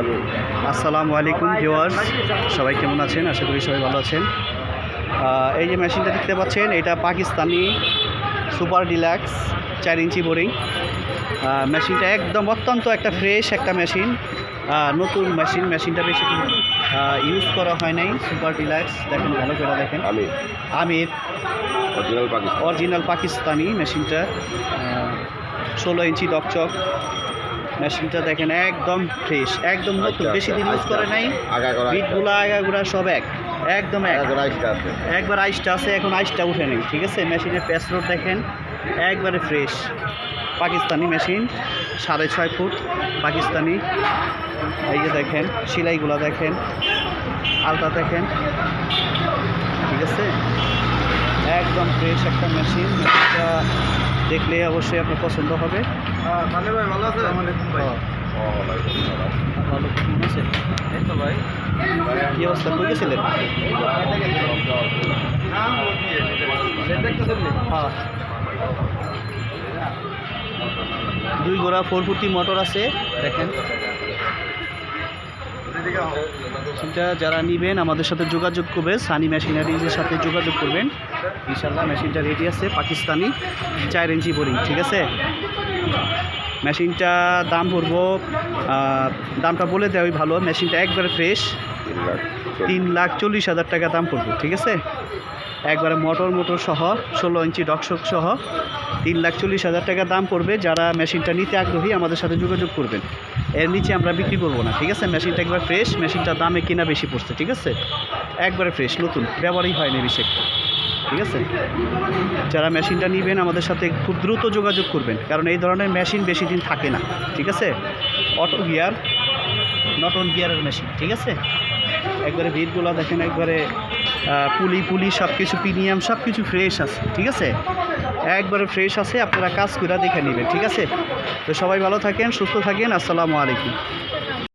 আমি আসসালামু আলাইকুম ভিউয়ার্স। সবাই কেমন আছেন? আশা করি সবাই ভালো আছেন। এই যে মেশিনটা দেখতে পাচ্ছেন এটা পাকিস্তানি সুপার ডিলাক্স চার ইঞ্চি বোরিং। মেশিনটা একদম অত্যন্ত একটা ফ্রেশ একটা মেশিন। নতুন মেশিন মেশিনটা বেশি ইউজ করা হয় নাই সুপার ডিলাক্স। দেখেন ভালো করে দেখেন। আমি। আমির। অরিজিনাল পাকিস্তান। অরিজিনাল পাকিস্তানি মেশিনটা। ষোলো ইঞ্চি ডকচক মেশিনটা দেখেন একদম ফ্রেশ একদম নতুন আচ্ছা, বেশি দিন ইউজ আচ্ছা। করে নাই। বিটগুলো আগাগুলা সব এক একদম একবার আইসটা আছে এখন আইসটা উঠে নেই ঠিক আছে? মেশিনের প্যাস রোড দেখেন একবারে ফ্রেশ পাকিস্তানি মেশিন সাড়ে ছয় ফুট পাকিস্তানি। এই যে দেখেন সেলাইগুলো দেখেন আলতা দেখেন ঠিক আছে? একদম ফ্রেশ একটা মেশিন মেশিনটা দেখলে অবশ্যই আপনার পছন্দ হবে। তাহলে ভাই ভালো আছে হ্যাঁ, ভাই। কী অবস্থা? কই গেছিলেন? হ্যাঁ। দুই গোড়া ফোর ফুটি মোটর আছে দেখেন। সেটা যারা নেবেন, আমাদের সাথে যোগাযোগ করবে। সানি মেশিনারিজের সাথে যোগাযোগ করবেন। ইনশাল্লাহ মেশিনটা রেডি আছে, পাকিস্তানি চার ইঞ্চি বোরিং ঠিক আছে? মেশিনটা দাম পড়ব দামটা বলে দেওয়াই ভালো। মেশিনটা একবারে ফ্রেশ তিন লাখ চল্লিশ হাজার টাকা দাম পড়বে, ঠিক আছে? একবারে মোটর মোটর সহ, ষোলো ইঞ্চি ডকশক সহ। তিন লাখ চল্লিশ হাজার টাকা দাম পড়বে। যারা মেশিনটা নিতে আগ্রহী, আমাদের সাথে যোগাযোগ করবেন। এর নিচে আমরা বিক্রি করব না, ঠিক আছে? মেশিনটা একবার ফ্রেশ মেশিনটার দামে কিনা বেশি পড়ছে, ঠিক আছে? একবারে ফ্রেশ নতুন, ব্যবহারই হয়নি বেশি ঠিক আছে? যারা মেশিনটা নেবেন, আমাদের সাথে খুব দ্রুত যোগাযোগ করবেন, কারণ এই ধরনের মেশিন বেশি দিন থাকে না, ঠিক আছে? অটো গিয়ার, নট অন গিয়ারের মেশিন, ঠিক আছে? একবারে ভিড়গুলো দেখেন, একবারে পুলি পুলি সব কিছু প্রিমিয়াম সব কিছু ফ্রেশ আছে, ঠিক আছে? একবারে ফ্রেশ আছে, আপনারা কাজ করে দেখে নেবেন, ঠিক আছে? তো সবাই ভালো থাকেন, সুস্থ থাকেন, আসসালামু আলাইকুম।